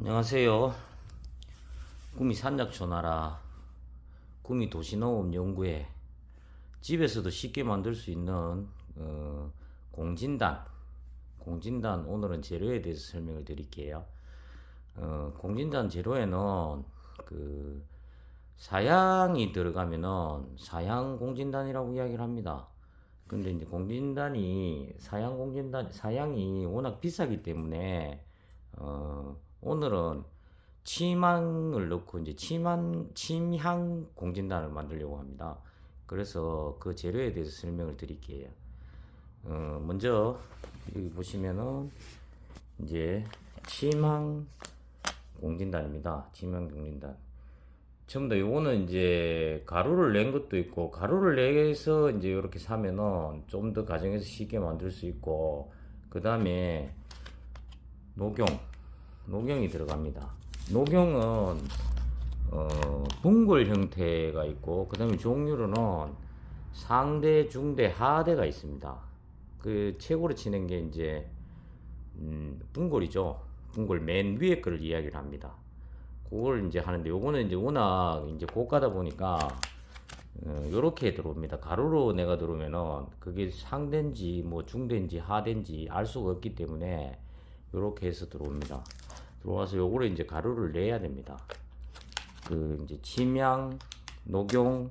안녕하세요. 꿈이 산작초나라 꿈이 도시농업 연구회 집에서도 쉽게 만들 수 있는 어, 공진단 공진단 오늘은 재료에 대해서 설명을 드릴게요. 어, 공진단 재료에는 그 사양이 들어가면은 사양 공진단이라고 이야기를 합니다. 근데 이제 공진단이 사양 공진단 사양이 워낙 비싸기 때문에 어, 오늘은 침향을 넣고 이제 침향 침향 공진단을 만들려고 합니다. 그래서 그 재료에 대해서 설명을 드릴게요. 어, 먼저 여기 보시면은 이제 침향 공진단입니다. 침향 공진단. 전부 다 요거는 이제 가루를 낸 것도 있고 가루를 내서 이제 이렇게 사면은 좀 더 가정에서 쉽게 만들 수 있고 그 다음에 녹용 녹용이 들어갑니다. 녹용은 어, 붕골 형태가 있고 그 다음에 종류로는 상대, 중대, 하대가 있습니다. 그 최고로 치는 게 이제 음, 붕골이죠. 붕골 맨 위에 거를 이야기를 합니다. 그걸 이제 하는데 요거는 이제 워낙 이제 고가다 보니까 어, 요렇게 들어옵니다. 가루로 내가 들어오면은 그게 상대인지 뭐 중대인지 하대인지 알 수가 없기 때문에 요렇게 해서 들어옵니다. 들어와서 요거를 이제 가루를 내야 됩니다. 그 이제 침향, 녹용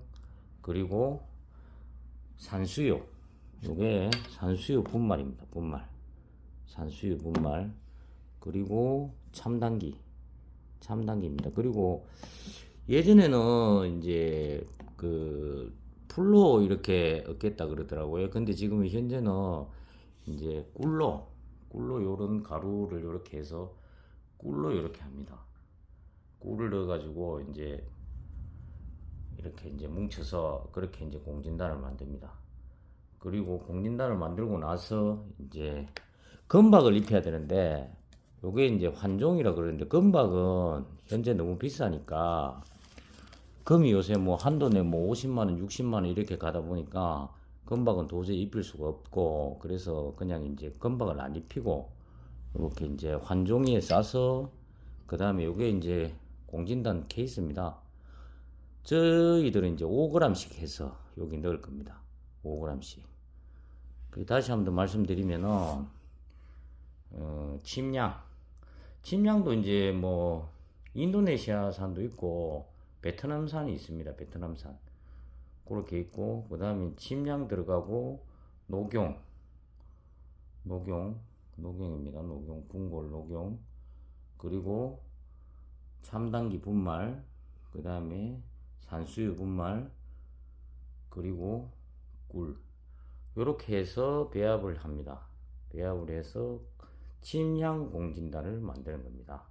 그리고 산수유 요게 산수유 분말입니다. 분말 산수유 분말 그리고 참당기 참당기입니다. 그리고 예전에는 이제 그 풀로 이렇게 얻겠다 그러더라고요. 근데 지금 현재는 이제 꿀로 꿀로 요런 가루를 이렇게 해서 꿀로 이렇게 합니다. 꿀을 넣어가지고 이제 이렇게 이제 뭉쳐서 그렇게 이제 공진단을 만듭니다. 그리고 공진단을 만들고 나서 이제 금박을 입혀야 되는데 요게 이제 환종이라 그러는데 금박은 현재 너무 비싸니까 금이 요새 뭐 한돈에 뭐 50만 원, 60만 원 이렇게 가다 보니까 금박은 도저히 입힐 수가 없고 그래서 그냥 이제 금박을 안 입히고 이렇게 이제 환종이에 싸서 그 다음에 요게 이제 공진단 케이스입니다. 저희들은 이제 5g씩 해서 여기 넣을 겁니다. 5g씩. 그 다시 한 번 더 말씀드리면은 어, 침양. 침양도 이제 뭐 인도네시아산도 있고 베트남산이 있습니다. 베트남산. 그렇게 있고 그 다음에 침양 들어가고 녹용. 녹용. 녹용입니다. 녹용. 분골 녹용. 그리고 참당기 분말. 그 다음에 산수유 분말. 그리고 꿀. 요렇게 해서 배합을 합니다. 배합을 해서 침향 공진단을 만드는 겁니다.